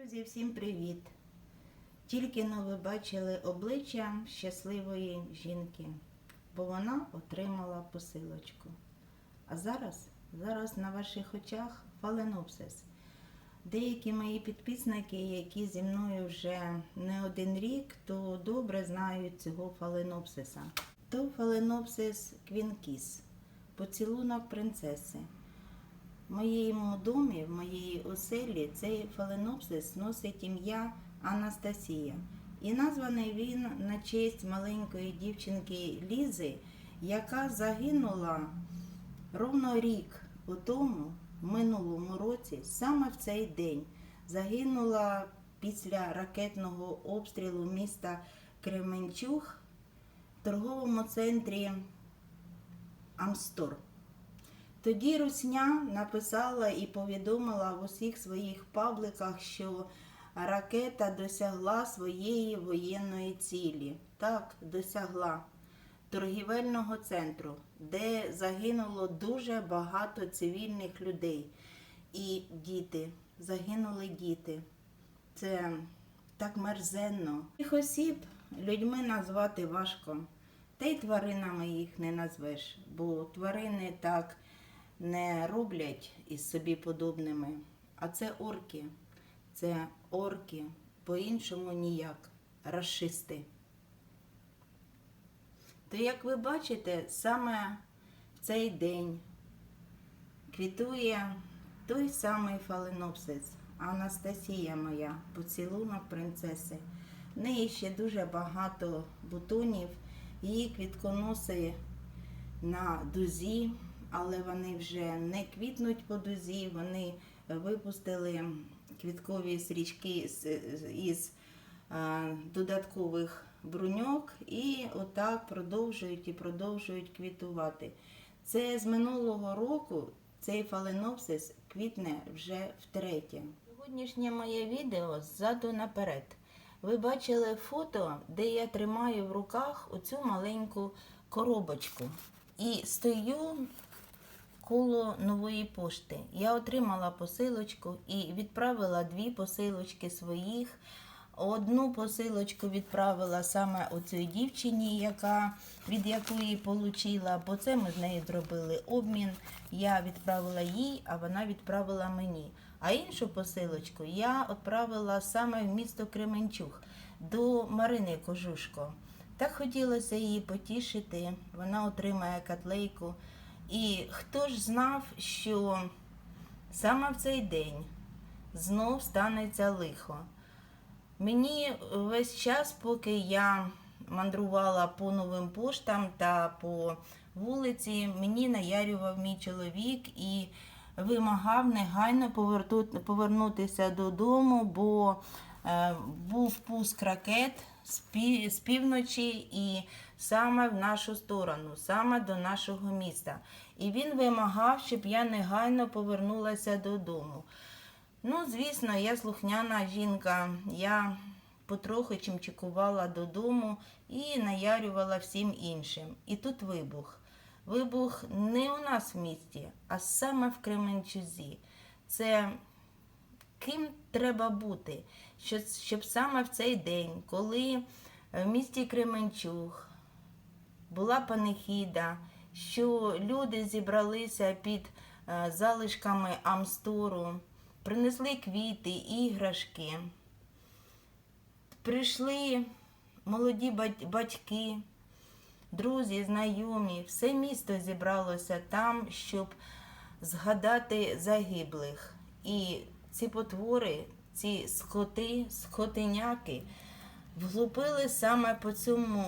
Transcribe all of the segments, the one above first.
Друзі, всім привіт! Тільки но ви бачили обличчя щасливої жінки, бо вона отримала посилочку. А зараз, зараз на ваших очах фаленопсис. Деякі мої підписники, які зі мною вже не один рік, то добре знають цього фаленопсиса. То фаленопсис квінкіс, поцілунок принцеси. В моєму домі, в моїй оселі, цей фаленопсис носить ім'я Анастасія. І названий він на честь маленької дівчинки Лізи, яка загинула ровно рік у тому, в минулому році, саме в цей день. Загинула після ракетного обстрілу міста Кременчуг в торговому центрі Амстор. Тоді Русня написала і повідомила в усіх своїх пабликах, що ракета досягла своєї воєнної цілі. Так, досягла торгівельного центру, де загинуло дуже багато цивільних людей. І діти, загинули діти. Це так мерзенно. Тих осіб людьми назвати важко. Та й тваринами їх не назвеш, бо тварини так не роблять із собі подобними. А це орки. Це орки, по-іншому ніяк, расисти. То, як ви бачите, саме в цей день квітує той самий фаленопсис, Анастасія моя, поцілунок принцеси. В неї ще дуже багато бутонів, її квітконоси на дузі, але вони вже не квітнуть по дузі, вони випустили квіткові стрічки з- із додаткових бруньок і отак продовжують і продовжують квітувати. Це з минулого року цей фаленопсис квітне вже втретє. Сьогоднішнє моє відео ззаду наперед. Ви бачили фото, де я тримаю в руках оцю маленьку коробочку. І стою коло нової пошти. Я отримала посилочку і відправила дві посилочки своїх. Одну посилочку відправила саме оцій дівчині, яка, від якої отримала, бо це ми з нею зробили обмін. Я відправила їй, а вона відправила мені. А іншу посилочку я відправила саме в місто Кременчуг до Марини Кожушко. Так хотілося її потішити. Вона отримає котлейку. І хто ж знав, що саме в цей день знов станеться лихо. Мені весь час, поки я мандрувала по новим поштам та по вулиці, мені наярював мій чоловік і вимагав негайно повернутися додому, бо був пуск ракет з півночі і саме в нашу сторону, саме до нашого міста. І він вимагав, щоб я негайно повернулася додому. Ну, звісно, я слухняна жінка. Я потроху чимчикувала додому і наярювала всім іншим. І тут вибух. Вибух не у нас в місті, а саме в Кременчузі. Це ким треба бути, щоб, саме в цей день, коли в місті Кременчуг була панихіда, що люди зібралися під е, залишками Амстору, принесли квіти, іграшки. Прийшли молоді батьки, друзі, знайомі, все місто зібралося там, щоб згадати загиблих. І ці потвори, ці скоти, скотиняки влупили саме по цьому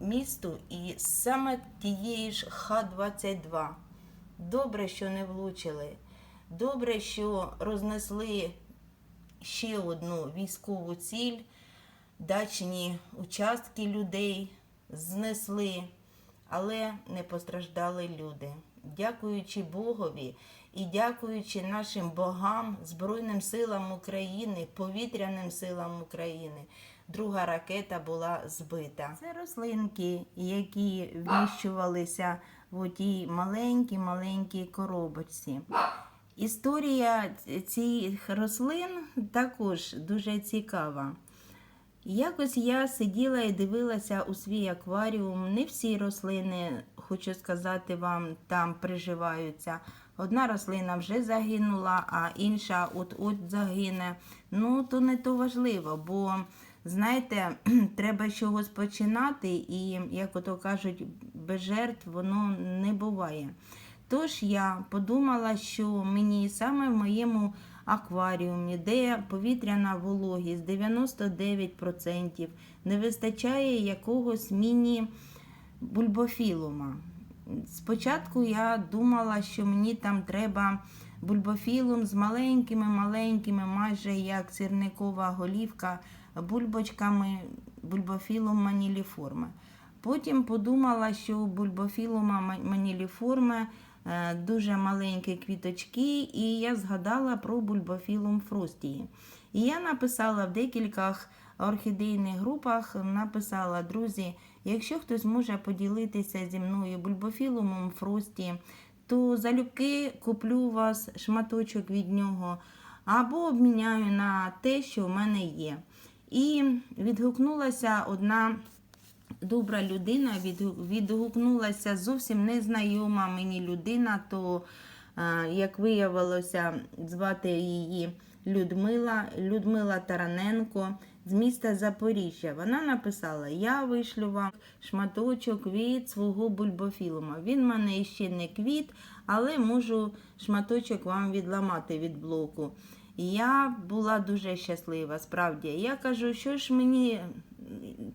місту і саме тієї ж Х-22. Добре, що не влучили. Добре, що рознесли ще одну військову ціль, дачні участки людей знесли, але не постраждали люди. Дякуючи Богові і дякуючи нашим богам, Збройним силам України, повітряним силам України, друга ракета була збита. Це рослинки, які вміщувалися в отій маленькій-маленькій коробочці. Історія цих рослин також дуже цікава. Якось я сиділа і дивилася у свій акваріум. Не всі рослини, хочу сказати вам, там приживаються. Одна рослина вже загинула, а інша от-от загине. Ну, то не то важливо, бо знаєте, треба чогось починати, і, як ото кажуть, без жертв воно не буває. Тож я подумала, що мені саме в моєму акваріумі, де повітряна вологість 99%, не вистачає якогось міні-бульбофілума. Спочатку я думала, що мені там треба бульбофілум з маленькими-маленькими, майже як сірникова голівка, бульбочками бульбофілум маніліформи. Потім подумала, що у бульбофілума маніліформи е, дуже маленькі квіточки, і я згадала про бульбофілум фростії. І я написала в декількох орхідейних групах, написала, друзі, якщо хтось може поділитися зі мною бульбофілумом фрості, то залюбки куплю вас шматочок від нього або обміняю на те, що в мене є. І відгукнулася одна добра людина, відгукнулася зовсім незнайома мені людина, то, е, як виявилося, звати її Людмила, Людмила Тараненко з міста Запоріжжя. Вона написала: Я вишлю вам шматочок від свого бульбофілума. Він в мене ще не квіт, але можу шматочок вам відламати від блоку. Я була дуже щаслива, справді. Я кажу, що ж мені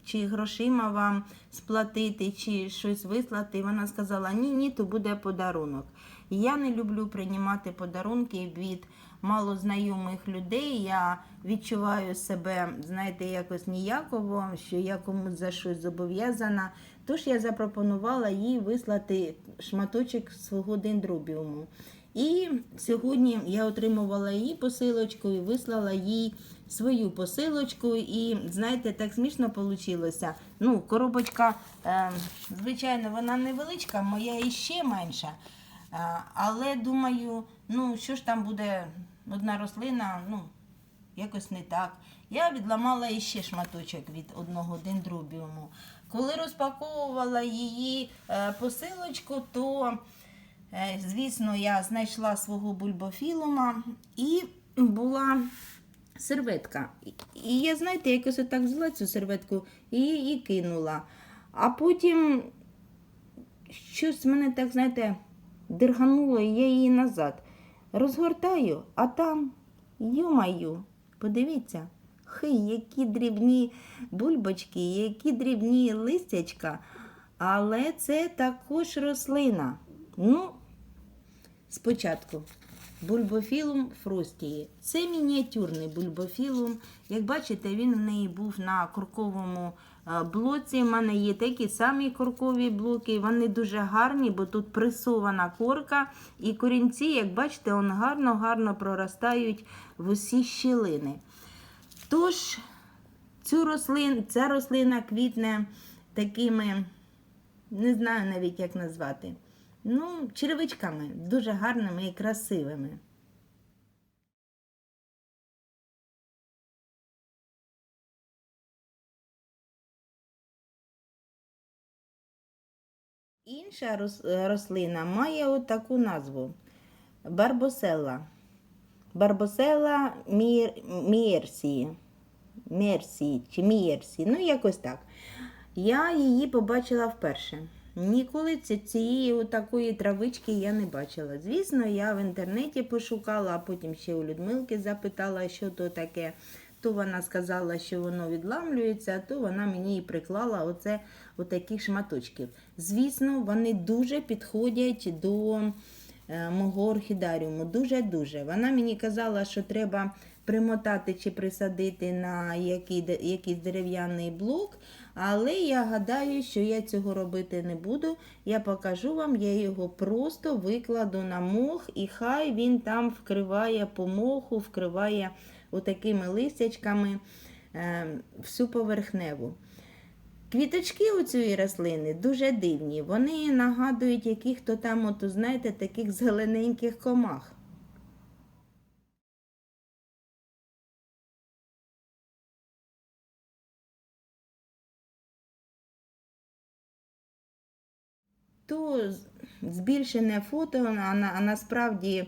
чи грошима вам сплатити, чи щось вислати. Вона сказала: ні, ні, то буде подарунок. Я не люблю приймати подарунки від малознайомих людей. Я відчуваю себе, знаєте, якось ніяково, що я комусь за щось зобов'язана. Тож я запропонувала їй вислати шматочок свого дендробіуму. І сьогодні я отримувала її посилочку і вислала їй свою посилочку. І знаєте, так смішно вийшло. Ну, коробочка, е, звичайно, вона невеличка, моя іще менша. Але думаю, ну що ж там буде одна рослина, ну, якось не так. Я відламала іще шматочок від одного дендробіуму. Коли розпаковувала її е, посилочку, то Е, Звісно, я знайшла свого бульбофілума і була серветка. І- я, знаєте, якось отак взяла цю серветку і, і кинула. А потім щось мене так, знаєте, дергануло, я її назад. Розгортаю, а там, йомаю, подивіться, хи, які дрібні бульбочки, які дрібні листячка. Але це також рослина. Ну, спочатку. Бульбофілум фростії. Це мініатюрний бульбофілум. Як бачите, він в неї був на корковому е, блоці. У мене є такі самі коркові блоки. Вони дуже гарні, бо тут пресована корка. І корінці, як бачите, гарно-гарно проростають в усі щілини. Тож, цю рослин, ця рослина квітне такими, не знаю навіть як назвати. Ну, черевичками, дуже гарними і красивими. Інша рослина має от таку назву. Барбоселла мір... мірсії. Мерсії чи мієрсії, ну якось так. Я її побачила вперше. Ніколи цієї такої травички я не бачила. Звісно, я в інтернеті пошукала, а потім ще у Людмилки запитала, що то таке. То вона сказала, що воно відламлюється, то вона мені і приклала оце отаких шматочків. Звісно, вони дуже підходять до е, мого орхідаріуму. Дуже-дуже. Вона мені казала, що треба примотати чи присадити на який, якийсь дерев'яний блок. Але я гадаю, що я цього робити не буду. Я покажу вам, я його просто викладу на мох, і хай він там вкриває по моху, вкриває отакими листячками е, всю поверхневу. Квіточки у цієї рослини дуже дивні. Вони нагадують яких-то там, от, знаєте, таких зелененьких комах. То збільшене фото, а, на, а насправді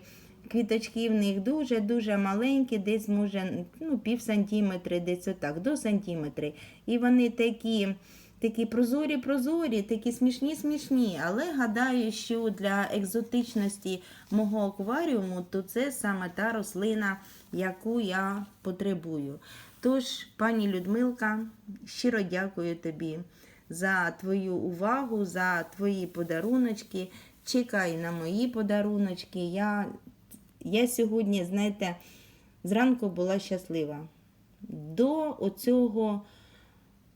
квіточки в них дуже-дуже маленькі, десь може ну, пів сантиметри, десь отак, до сантиметри. І вони такі. Такі прозорі, прозорі, такі смішні, смішні. Але гадаю, що для екзотичності мого акваріуму, то це саме та рослина, яку я потребую. Тож, пані Людмилка, щиро дякую тобі за твою увагу, за твої подаруночки. Чекай на мої подаруночки. Я, я сьогодні, знаєте, зранку була щаслива. До оцього,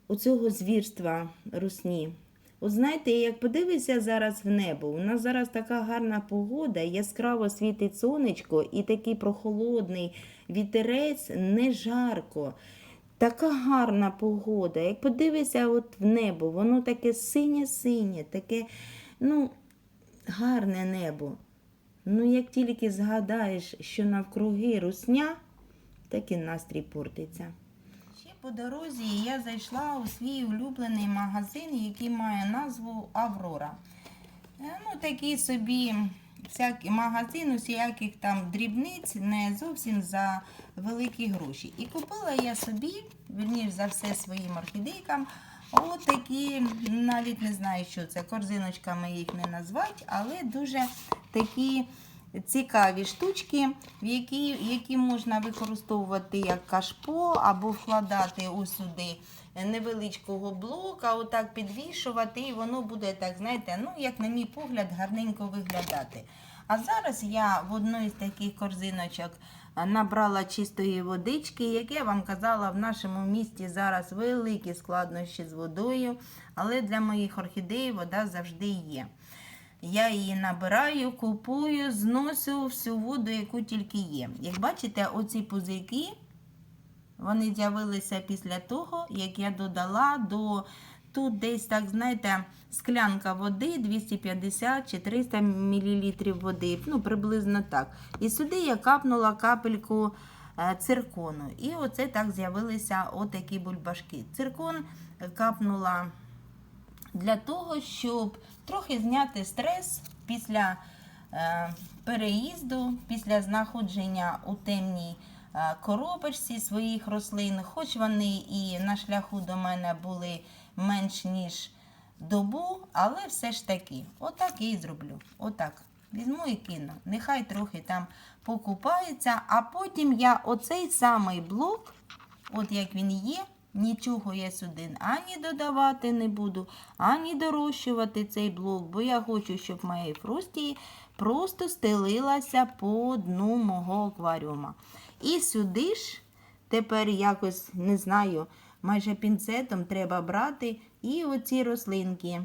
оцього звірства русні. От знаєте, як подивишся зараз в небо, у нас зараз така гарна погода, яскраво світить сонечко і такий прохолодний вітерець, не жарко. Така гарна погода. Як подивишся от в небо, воно таке синє-синє, таке, ну, гарне небо. Ну, як тільки згадаєш, що навкруги русня, так і настрій портиться. Ще по дорозі я зайшла у свій улюблений магазин, який має назву Аврора. Е, Ну, такий собі всякий магазин, усіяких там дрібниць, не зовсім за великі гроші. І купила я собі, верніше за все своїм орхідейкам, отакі, навіть не знаю, що це, корзиночками їх не назвати, але дуже такі цікаві штучки, які, які можна використовувати як кашпо або вкладати ось сюди невеличкого блока, отак підвішувати, і воно буде так, знаєте, ну, як на мій погляд, гарненько виглядати. А зараз я в одну із таких корзиночок набрала чистої водички, як я вам казала, в нашому місті зараз великі складнощі з водою, але для моїх орхідей вода завжди є. Я її набираю, купую, зносю всю воду, яку тільки є. Як бачите, оці пузирки, вони з'явилися після того, як я додала до тут десь, так, знаєте, склянка води 250 чи 300 мл води, ну, приблизно так. І сюди я капнула капельку е, циркону. І оце так з'явилися отакі бульбашки. Циркон капнула для того, щоб трохи зняти стрес після е, переїзду, після знаходження у темній е, коробочці своїх рослин, хоч вони і на шляху до мене були менш ніж добу, але все ж таки, отак і зроблю. Отак. Візьму і кину. Нехай трохи там покупається, а потім я оцей самий блок, от як він є, нічого я сюди ані додавати не буду, ані дорощувати цей блок, бо я хочу, щоб моя фрості просто стелилася по дну мого акваріума. І сюди ж тепер якось не знаю, майже пінцетом треба брати і оці рослинки,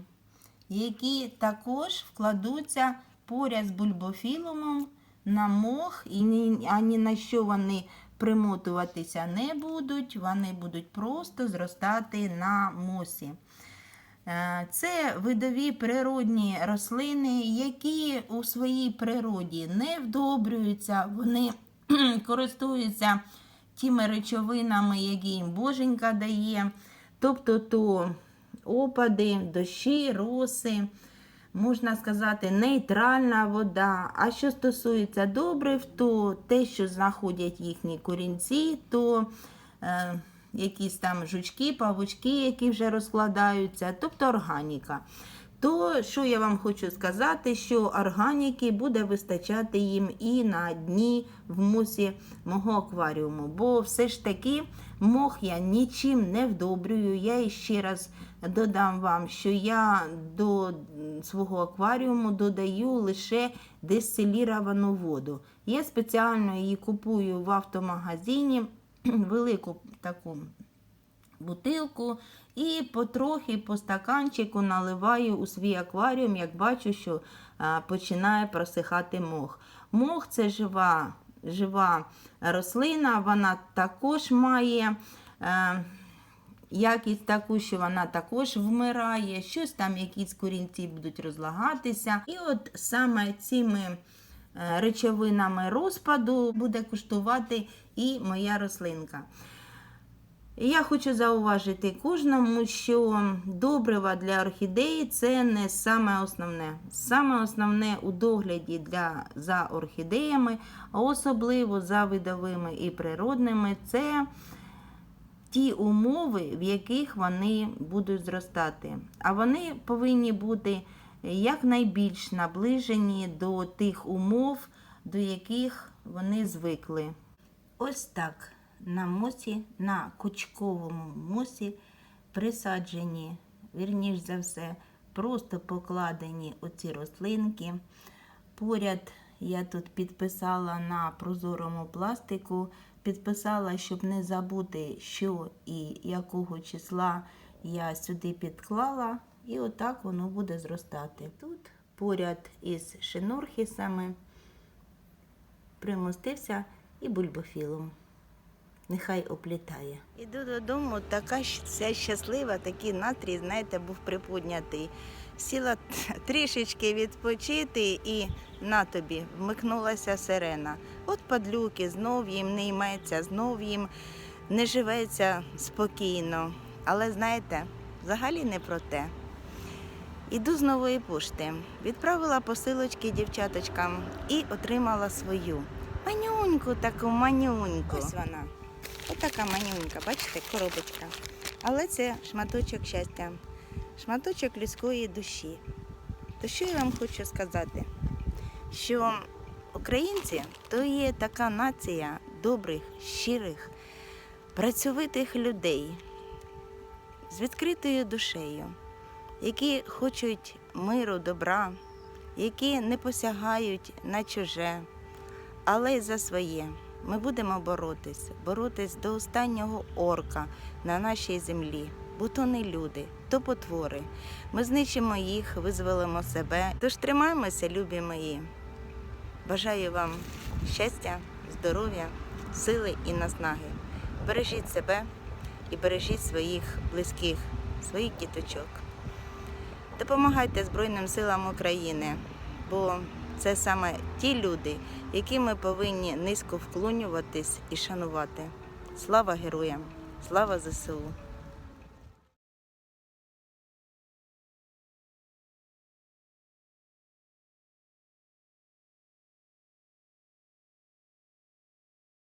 які також вкладуться поряд з бульбофілумом на мох, і ні, ані на що вони примотуватися не будуть, вони будуть просто зростати на мосі. Е, Це видові природні рослини, які у своїй природі не вдобрюються, вони користуються тими речовинами, які їм боженька дає. Тобто то опади, дощі, роси, можна сказати, нейтральна вода. А що стосується добрив, то те, що знаходять їхні корінці, то е, якісь там жучки, павучки, які вже розкладаються, тобто органіка. То, що я вам хочу сказати, що органіки буде вистачати їм і на дні в мусі мого акваріуму. Бо все ж таки мох я нічим не вдобрюю. Я ще раз додам вам, що я до свого акваріуму додаю лише дистиліровану воду. Я спеціально її купую в автомагазині, велику таку бутилку і потрохи по стаканчику наливаю у свій акваріум, як бачу, що починає просихати мох. Мох це жива, жива рослина, вона також має. Е, Якість таку, що вона також вмирає, щось там, якісь корінці будуть розлагатися. І от саме цими е, речовинами розпаду буде куштувати і моя рослинка. Я хочу зауважити кожному, що добрива для орхідеї це не саме основне. Саме основне у догляді для, за орхідеями, а особливо за видовими і природними, це ті умови, в яких вони будуть зростати. А вони повинні бути якнайбільш наближені до тих умов, до яких вони звикли. Ось так на мосі, на кучковому мосі присаджені, вірніш за все, просто покладені оці рослинки. Поряд я тут підписала на прозорому пластику, підписала, щоб не забути, що і якого числа я сюди підклала, і отак воно буде зростати. Тут поряд із шинорхісами примостився і бульбофілом. Нехай оплітає. Іду додому, така вся щаслива, такий настрій, знаєте, був приподнятий. Сіла трішечки відпочити і на тобі вмикнулася сирена. От падлюки, знов їм не йметься, знов їм не живеться спокійно. Але знаєте, взагалі не про те. Іду з нової пошти. Відправила посилочки дівчаточкам і отримала свою. Манюньку таку манюньку. Ось вона. Отака манюнька, бачите, коробочка. Але це шматочок щастя, шматочок людської душі. То що я вам хочу сказати? Що українці то є така нація добрих, щирих, працьовитих людей з відкритою душею, які хочуть миру, добра, які не посягають на чуже, але й за своє. Ми будемо боротись, боротись до останнього орка на нашій землі, бо то не люди, то потвори. Ми знищимо їх, визволимо себе. Тож тримаємося, любі мої. Бажаю вам щастя, здоров'я, сили і наснаги. Бережіть себе і бережіть своїх близьких, своїх діточок. Допомагайте Збройним силам України, бо це саме ті люди, які ми повинні низько вклонюватись і шанувати. Слава героям! Слава ЗСУ!